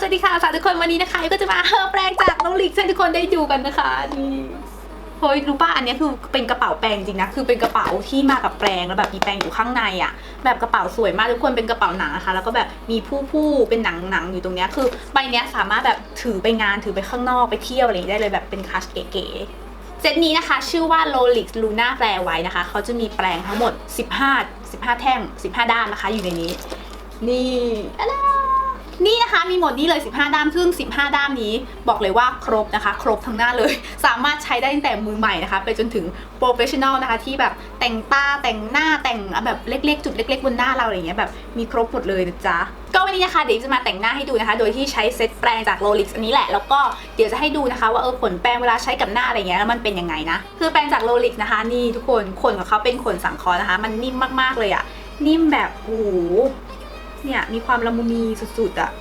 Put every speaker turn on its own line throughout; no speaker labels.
สวัสดีค่ะสวัสดีทุกคนวันนี้นะคะก็จะมาเฮอแปลงจากน้องลิกให้ทุกคนได้ดูกันนะคะนี่เฮ้ยรู้ป่ะอันนี้คือเป็นกระเป๋าแปลงจริงนะคือเป็นกระเป๋าที่มากับแปลงแล้วแบบมีแปลงอยู่ข้างในอะแบบกระเป๋าสวยมากทุกคนเป็นกระเป๋าหนังนะคะ แล้วก็แบบมีผู้ผู้เป็นหนังหนังอยู่ตรงเนี้ยคือใบเนี้ยสามารถแบบถือไปงานถือไปข้างนอกไปเที่ยวอะไรได้เลยแบบเป็นคัชเก๋เซตนี้นะคะชื่อว่า Lolix Luna แปลไว้นะคะเขาจะมีแปลงทั้งหมด 15 15 แท่ง 15 ด้ามนะคะ อยู่ในนี้ นี่อะล่ะ นี่นะคะมีหมดนี้เลย 15 ด้ามซึ่ง 15 ด้ามนี้บอกเลยว่าครบนะคะ ครบทั้งหน้าเลย สามารถใช้ได้ตั้งแต่มือใหม่นะคะ ไปจนถึงโปรเฟชชั่นอลนะคะ ที่แบบแต่งตาแต่งหน้าแต่งแบบเล็กๆ จุดเล็ก ๆ บนหน้าเราอะไรอย่างเงี้ยแบบมีครบหมดเลยนะจ๊ะก็วันนี้นะคะเดี๋ยวจะมาแต่งหน้าให้ดูนะคะ โดยที่ใช้เซตแปรงจาก Rolix อันนี้แหละ แล้วก็เดี๋ยวจะให้ดูนะคะ ว่าเออขนแปรงเวลาใช้กับหน้าอะไรเงี้ยแล้วมันเป็นยังไงนะ คือแปรงจาก Rolix นะคะ นี่ทุกคนขนของเขาเป็นขนสังเคราะห์นะคะ มันนิ่มมากๆเลยอะนิ่มแบบโอ้โห เนี่ยมีความละมุนีสุดๆอะ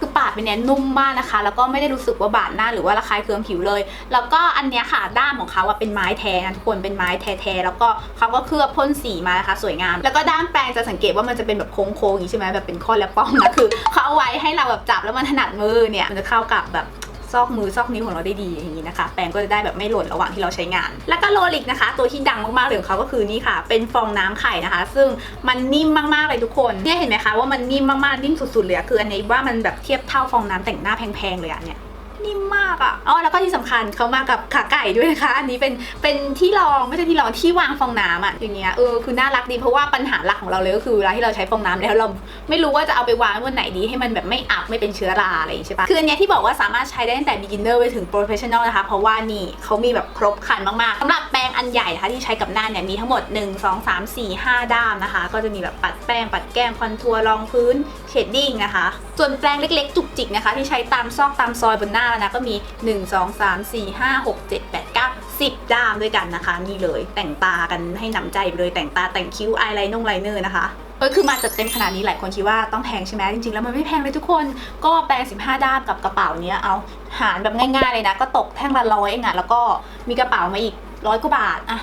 คือปาดไปเนี่ยนุ่มมากนะคะ แล้วก็ไม่ได้รู้สึกว่าบาดหน้าหรือว่าระคายเคืองผิวเลย แล้วก็อันเนี้ยค่ะด้ามของเขาอะเป็นไม้แท้นะทุกคนเป็นไม้แท้ๆแล้วก็เขาก็เคลือบพ่นสีมานะคะ สวยงาม แล้วก็ด้ามแปรงจะสังเกตว่ามันจะเป็นแบบโค้งๆอย่างนี้ใช่ไหมแบบเป็นข้อและป้องนะคือเขาเอาไว้ให้เราแบบจับแล้วมันถนัดมือเนี่ยมันจะเข้ากับแบบ ซอกมือซอกนิ้วของเราได้ดีอย่างนี้นะคะ แปรงก็จะได้แบบไม่หล่นระหว่างที่เราใช้งาน แล้วก็โลลิกนะคะ ตัวที่ดังมากๆเลยของเขาก็คือนี่ค่ะ เป็นฟองน้ำไข่นะคะ ซึ่งมันนิ่มมากๆเลยทุกคนเนี่ยเห็นไหมคะว่ามันนิ่มมากๆนิ่มสุดๆเลยคืออันนี้ว่ามันแบบเทียบเท่าฟองน้ำแต่งหน้าแพงๆเลยอะเนี่ย นิ่มมากอะ่ะอ๋อแล้วก็ที่สำคัญเขามากับขาไก่ด้วยนะคะ อันนี้เป็นเป็นที่รองไม่ใช่ที่รองที่วางฟองน้ำอะ่ะอย่างเงี้ยเออคือน่ารักดีเพราะว่าปัญหาหลักของเราเลยก็คือเวลาที่เราใช้ฟองน้ำแล้วเราไม่รู้ว่าจะเอาไปวางบนไหนดีให้มันแบบไม่อับไม่เป็นเชื้อราอะไรอย่างงี้ใช่ปะคืออันเนี้ยที่บอกว่าสามารถใช้ได้ตั้งแต่ beginner ไปถึง professional นะคะ เพราะว่านี่เขามีแบบครบครันมากๆสำหรับแปรงอันใหญ่นะคะที่ใช้กับหน้าเนี่ยมีทั้งหมด 1 2 3 4 5 ด้ามนะคะ ก็จะมีแบบปัดแป้งปัดแก้มคอนทัวร์รองพื้นเชดดิ้งนะคะ ส่วนแปรงเล็กๆ จุกจิกนะคะ ที่ใช้ตามซอกตามซอยบนหน้านะก็มี 1 2 3 4 5 6 7 8 9 10 ด้ามด้วยกันนะคะ นี่เลยแต่งตากันให้หนำใจไปเลยแต่งตาแต่งคิ้วอายไลน์นงไลเนอร์นะคะก็คือมาจัดเต็มขนาดนี้หลายคนคิดว่าต้องแพงใช่ไหมจริงๆ แล้วมันไม่แพงเลยทุกคนก็แปลง 15 ด้ามกับกระเป๋าเนี้ยเอาหารแบบง่ายๆเลยนะ ก็ตกแท่งละร้อยเองอะแล้วก็มีกระเป๋ามาอีกร้อยกว่าบาทอะ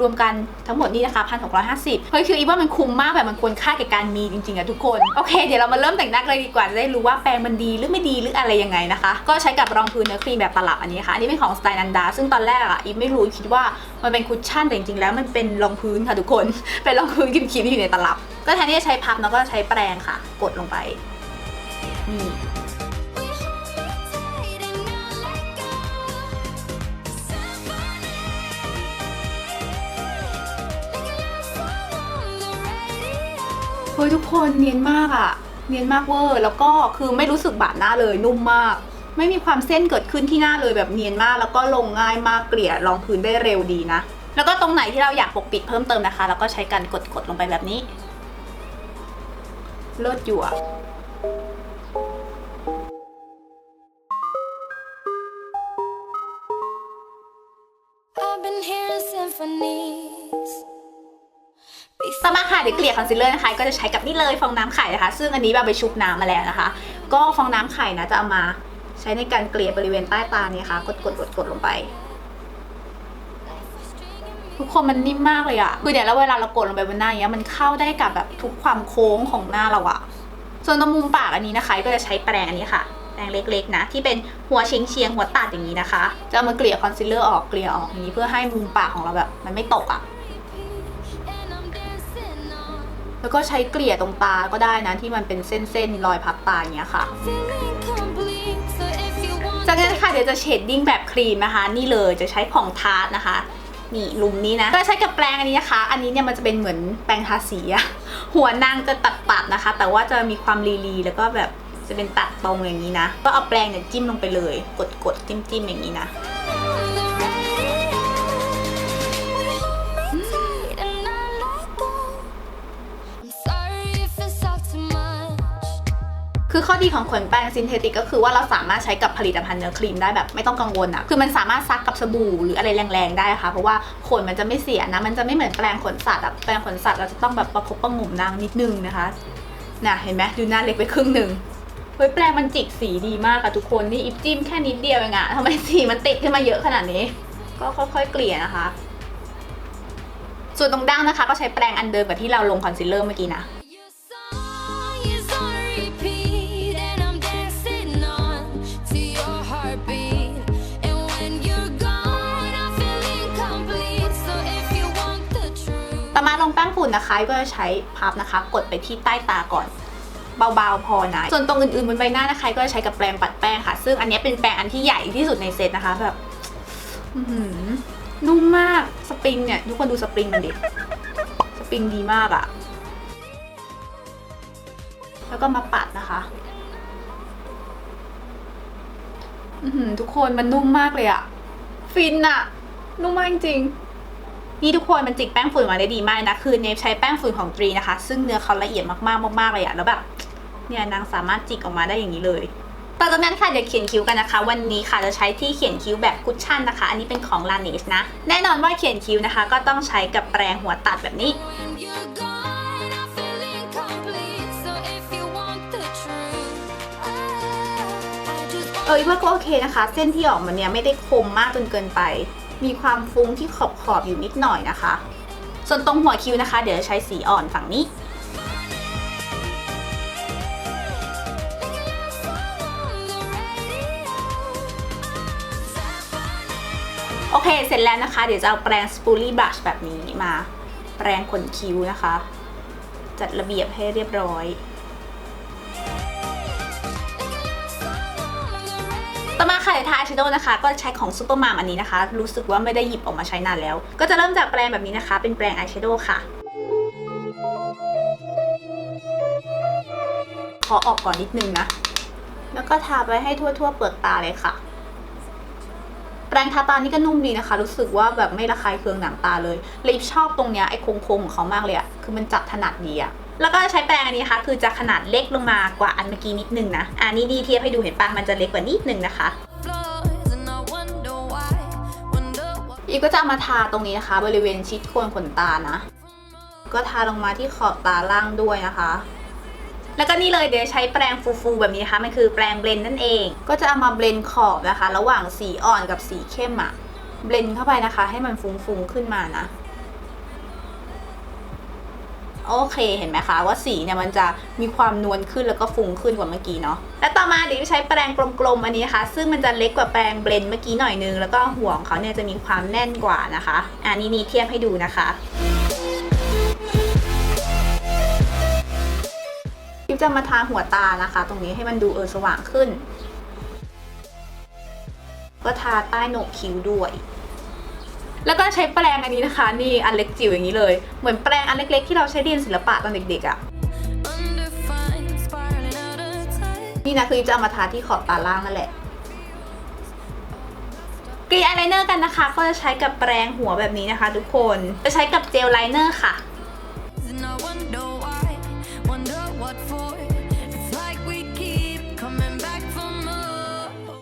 รวมกันทั้งหมดนี่นะคะพันหกร้อยห้าสิบเฮ้ยคืออีว่ามันคุ้มมากแบบมันควรค่าแก่การมีจริงๆอะทุกคน โอเค เดี๋ยวเรามาเริ่มแต่งหน้าเลยดีกว่า จะได้รู้ว่าแปรงมันดีหรือไม่ดีหรืออะไรยังไงนะคะ ก็ใช้กับรองพื้นเนื้อครีมแบบตลับอันนี้ค่ะ อันนี้เป็นของสไตล์นันดา ซึ่งตอนแรกอะอีฟไม่รู้คิดว่ามันเป็นคุชชั่นแต่จริงๆแล้วมันเป็นรองพื้นค่ะทุกคน เป็นรองพื้นครีมๆที่อยู่ในตลับ ก็แทนที่จะใช้พับเนาก็ใช้แปรงค่ะ กดลงไปนี่ เฮ้ยทุกคนเนียนมากอะเนียนมากเวอร์แล้วก็คือไม่รู้สึกบาดหน้าเลยนุ่มมาก ไม่มีความเส้นเกิดขึ้นที่หน้าเลยแบบเนียนมาก แล้วก็ลงง่ายมากเกลี่ยรองพื้นได้เร็วดีนะ แล้วก็ตรงไหนที่เราอยากปกปิดเพิ่มเติมนะคะ แล้วก็ใช้การกดกดๆลงไปแบบนี้เลิศอยู่อะ ต่อมาค่ะเดี๋ยวเกลี่ยคอนซีลเลอร์นะคะ ก็จะใช้กับนี่เลยฟองน้ำไข่นะคะ ซึ่งอันนี้แบบไปชุบน้ำมาแล้วนะคะ ก็ฟองน้ำไข่นะจะเอามาใช้ในการเกลี่ยบริเวณใต้ตาเนี่ยค่ะ กดกดกดกดลงไป ทุกคนมันนิ่มมากเลยอะคือเดี๋ยวแล้วเวลาเรากดลงไปบนหน้าเงี้ยมันเข้าได้กับแบบทุกความโค้งของหน้าเราอะส่วนตรงมุมปากอันนี้นะคะ ก็จะใช้แปรงอันนี้ค่ะแปรงเล็กๆนะ ที่เป็นหัวเฉียงเฉียงหัวตัดอย่างนี้นะคะ จะมาเกลี่ยคอนซีลเลอร์ออกเกลี่ยออกอย่างนี้เพื่อให้มุมปากของเราแบบ มันไม่ตกอะ
And
แล้วก็ใช้เกลี่ยตรงตาก็ได้นะที่มันเป็นเส้นๆรอยพับตาอย่างเงี้ยค่ะจากนั้นค่ะเดี๋ยวจะเชดดิ้งแบบครีมนะคะ นี่เลยจะใช้ของทาร์ตนะคะนี่ลุมนี้นะก็ใช้กับแปรงอันนี้นะคะ อันนี้เนี่ยมันจะเป็นเหมือนแปรงทาสีอะหัวนางจะตัดๆนะคะ แต่ว่าจะมีความลีๆแล้วก็แบบจะเป็นตัดตรงอย่างนี้นะ ก็เอาแปรงเนี่ยจิ้มลงไปเลย กดๆจิ้มๆอย่างนี้นะ คือข้อดีของขนแปรงซินเทติกก็คือว่าเราสามารถใช้กับผลิตภัณฑ์เนื้อครีมได้แบบไม่ต้องกังวลอะคือมันสามารถซักกับสบู่หรืออะไรแรงๆได้ค่ะ เพราะว่าขนมันจะไม่เสียนะ มันจะไม่เหมือนแปรงขนสัตว์อะแปรงขนสัตว์เราจะต้องแบบประคบประงมนางนิดนึงนะคะน่ะเห็นไหมดูหน้าเล็กไปครึ่งหนึ่งเฮ้ยแปรงมันจิกสีดีมากอะทุกคนนี่อิฟจิ้มแค่นิดเดียวเองอะทำไมสีมันติดขึ้นมาเยอะขนาดนี้ ก็ค่อยๆเกลี่ยนะคะ ส่วนตรงดั้งนะคะ ก็ใช้แปรงอันเดิมกับที่เราลงคอนซีลเลอร์เมื่อกี้นะ ฝุ่นนะคะก็จะใช้พับนะคะ กดไปที่ใต้ตาก่อนเบาๆพอนะ ส่วนตรงอื่นๆบนใบหน้านะคะก็จะใช้กับแปรงปัดแป้งค่ะ ซึ่งอันนี้เป็นแปรงอันที่ใหญ่ที่สุดในเซตนะคะแบบอื้อหือนุ่มมากสปริงเนี่ยทุกคนดูสปริงมันดิสปริงดีมากอะแล้วก็มาปัดนะคะอือหือทุกคนมันนุ่มมากเลยอะฟินอะนุ่มมากจริง นี่ทุกคนมันจิกแป้งฝุ่นมาได้ดีมากนะคือเนฟใช้แป้งฝุ่นของตรีนะคะ ซึ่งเนื้อเขาละเอียดมากๆมากๆเลยอะแล้วแบบเนี่ยนางสามารถจิกออกมาได้อย่างนี้เลยต่อจากนั้นค่ะเดี๋ยวเขียนคิ้วกันนะคะ วันนี้ค่ะจะใช้ที่เขียนคิ้วแบบคุชชั่นนะคะ อันนี้เป็นของ Laneige นะ แน่นอนว่าเขียนคิ้วนะคะ ก็ต้องใช้กับแปรงหัวตัดแบบนี้เอยว่าก็โอเคนะคะ เส้นที่ออกมาเนี่ยไม่ได้คมมากจนเกินไป มีความฟุ้งที่ขอบขอบอยู่นิดหน่อยนะคะ ส่วนตรงหัวคิ้วนะคะ เดี๋ยวใช้สีอ่อนฝั่งนี้ โอเค เสร็จแล้วนะคะ เดี๋ยวจะเอาแปรงสปูลี่บลัชแบบนี้มา แปรงขนคิ้วนะคะ จัดระเบียบให้เรียบร้อย ต่อมาค่ะเดี๋ยวทาอายแชโดว์นะคะ ก็ใช้ของซูเปอร์มามอันนี้นะคะ รู้สึกว่าไม่ได้หยิบออกมาใช้นานแล้ว ก็จะเริ่มจากแปรงแบบนี้นะคะ เป็นแปรงอายแชโดว์ค่ะขอออกก่อนนิดนึงนะ แล้วก็ทาไปให้ทั่ว ๆ เปลือกตาเลยค่ะ แปรงทาตานี่ก็นุ่มดีนะคะ รู้สึกว่าแบบไม่ระคายเคืองหนังตาเลยลิปชอบตรงเนี้ยไอ้โค้งๆของเขามากเลยอะคือมันจับถนัดดีอะ แล้วก็ใช้แปรงอันนี้นะคะคือจะขนาดเล็กลงมากว่าอันเมื่อกี้นิดนึงนะอันนี้ดีเทียบให้ดูเห็นปะมันจะเล็กกว่านิดนึงนะคะ
floors and I wonder why, wonder what.
อีฟก็จะเอามาทาตรงนี้นะคะ บริเวณชิดโคนขนตานะ ก็ทาลงมาที่ขอบตาล่างด้วยนะคะ แล้วก็นี่เลยเดี๋ยวใช้แปรงฟูๆแบบนี้นะคะมันคือแปรงเบลนด์นั่นเอง ก็จะเอามาเบลนด์ขอบนะคะ ระหว่างสีอ่อนกับสีเข้มอะเบลนด์เข้าไปนะคะ ให้มันฟุ้งๆขึ้นมานะ โอเคเห็นไหมคะว่าสีเนี่ยมันจะมีความนวลขึ้นแล้วก็ฟุ้งขึ้นกว่าเมื่อกี้เนาะและต่อมาเดี๋ยวใช้แปรงกลมๆอันนี้นะคะ ซึ่งมันจะเล็กกว่าแปรงเบลนเมื่อกี้หน่อยนึงแล้วก็หัวของเขาเนี่ยจะมีความแน่นกว่านะคะอันนี้นี่เทียบให้ดูนะคะยิบจะมาทาหัวตานะคะ ตรงนี้ให้มันดูเออสว่างขึ้น ก็ทาใต้โหนกคิ้วด้วย แล้วก็ใช้แปรงอันนี้นะคะ นี่อันเล็กจิ๋วอย่างนี้เลย เหมือนแปรงอันเล็กๆที่เราใช้เรียนศิลปะตอนเด็กๆอะ่ะนี่นะคือจะเอามาทาที่ขอบตาล่างนั่นแหละกรีอายไลเนอร์กันนะคะ ก็จะใช้กับแปรงหัวแบบนี้นะคะ ทุกคนจะใช้กับเจลไลเนอร์ค่ะ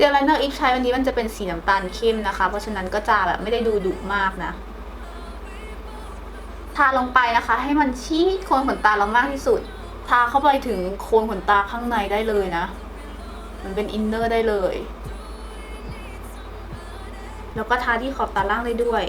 ลไลเนอร์อีฟใช้วันนี้มันจะเป็นสีน้ำตาลเข้มนะคะ เพราะฉะนั้นก็จะแบบไม่ได้ดูดุมากนะ ทาลงไปนะคะ ให้มันชี้โคนขนตาเรามากที่สุด ทาเข้าไปถึงโคนขนตาข้างในได้เลยนะ มันเป็นอินเนอร์ได้เลย แล้วก็ทาที่ขอบตาล่างได้ด้วย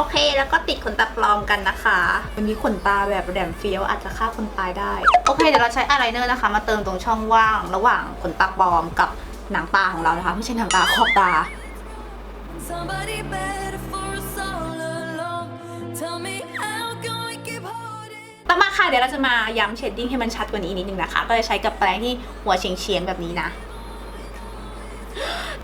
โอเค แล้วก็ติดขนตาปลอมกันนะคะ วันนี้ขนตาแบบแหลมเฟี้ยวอาจจะฆ่าคนตายได้ โอเค เดี๋ยวเราใช้อายไลเนอร์นะคะ มาเติมตรงช่องว่าง ระหว่างขนตาปลอมกับหนังตาของเรานะคะ ไม่ใช่หนังตาขอบตา
Somebody better for us all alone. Tell me how can we keep holding?
ต่อมาค่ะ เดี๋ยวเราจะมาย้ำเชดดิ้งให้มันชัดกว่านี้นิดนึงนะคะ ก็จะใช้กับแปรงที่หัวเฉียงเฉียงๆแบบนี้นะโ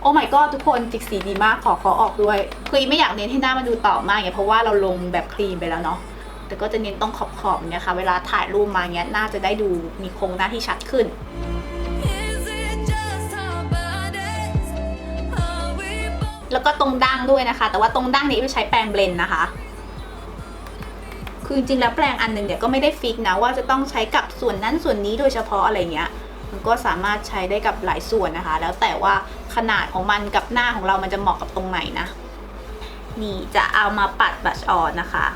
อ้ my god ทุกคนฟิกสีดีมากขอขอออกด้วยคือไม่อยากเน้นให้หน้ามันดูต่อมากไงเพราะว่าเราลงแบบครีมไปแล้วเนาะแต่ก็จะเน้นต้องขอบขอบเนี่ยค่ะเวลาถ่ายรูปมาเนี้ยหน้าจะได้ดูมีโครงหน้าที่ชัดขึ้นแล้วก็ตรงดั้งด้วยนะคะ แต่ว่าตรงดั้งนี้ไม่ใช้แปรงเบลนด์นะคะ คือจริงแล้วแปรงอันหนึ่งเนี่ยก็ไม่ได้ฟิกนะว่าจะต้องใช้กับส่วนนั้นส่วนนี้โดยเฉพาะอะไรเงี้ย มันก็สามารถใช้ได้กับหลายส่วนนะคะ แล้วแต่ว่า ขนาดของมันกับหน้าของเรามันจะเหมาะกับตรงไหนนะ นี่จะเอามาปัดบัชออนนะคะ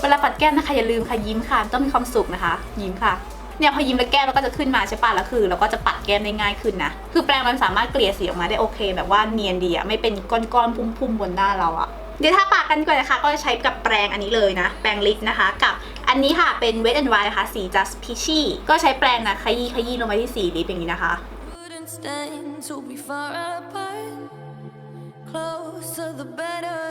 เวลาปัดแก้มนะคะอย่าลืมค่ะยิ้มค่ะต้องมีความสุขนะคะ ยิ้มค่ะเนี่ยพอยิ้มแล้วแก้มเราก็จะขึ้นมาใช่ปะแล้วคือเราก็จะปัดแก้มได้ง่ายขึ้นนะคือแปรงมันสามารถเกลี่ยสีออกมาได้โอเค แบบว่าเนียนดีอะไม่เป็นก้อนๆพุ่มๆบนหน้าเราอะเดี๋ยวถ้าปากกันก่อนนะคะ ก็จะใช้กับแปรงอันนี้เลยนะ แปรงลิปนะคะ กับ อันนี้ค่ะเป็น Wet n Wild นะคะสี Just Peachy ก็ใช้แปรงนะขยี้ขยี้ลงไปที่สีลิปอย่างนี้นะคะ
Wouldn't stand to be far apart. Closer the better.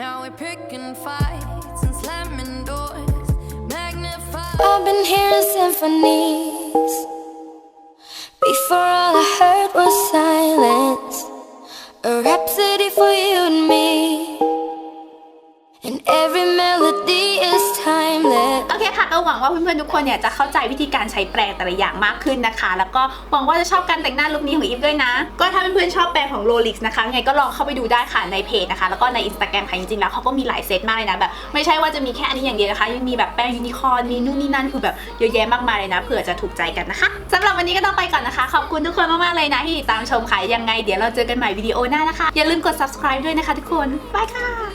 Now we're picking fights and slamming doors. Magnify. I've been hearing symphonies. Before all I heard was silence. A rhapsody for you and me.
หวังว่าเพื่อนๆทุกคนเนี่ยจะเข้าใจวิธีการใช้แปรงแต่ละอย่างมากขึ้นนะคะ แล้วก็หวังว่าจะชอบการแต่งหน้าลุคนี้ของอีฟด้วยนะ ก็ถ้าเพื่อนๆชอบแปรงของ Rolex นะคะไงก็ลองเข้าไปดูได้ค่ะในเพจนะคะ แล้วก็ใน Instagram ค่ะจริงๆแล้วเขาก็มีหลายเซตมากเลยนะแบบไม่ใช่ว่าจะมีแค่อันนี้อย่างเดียวนะคะยังมีแบบแป้งยูนิคอร์นมีนู่นนี่นั่นคือแบบเยอะแยะมากมายเลยนะเผื่อจะถูกใจกันนะคะสำหรับวันนี้ก็ต้องไปก่อนนะคะ ขอบคุณทุกคนมากๆเลยนะที่ติดตามชมค่ะยังไงเดี๋ยวเราเจอกันใหม่วิดีโอหน้านะคะอย่าลืมกด subscribe ด้วยนะคะ ทุกคนบายค่ะ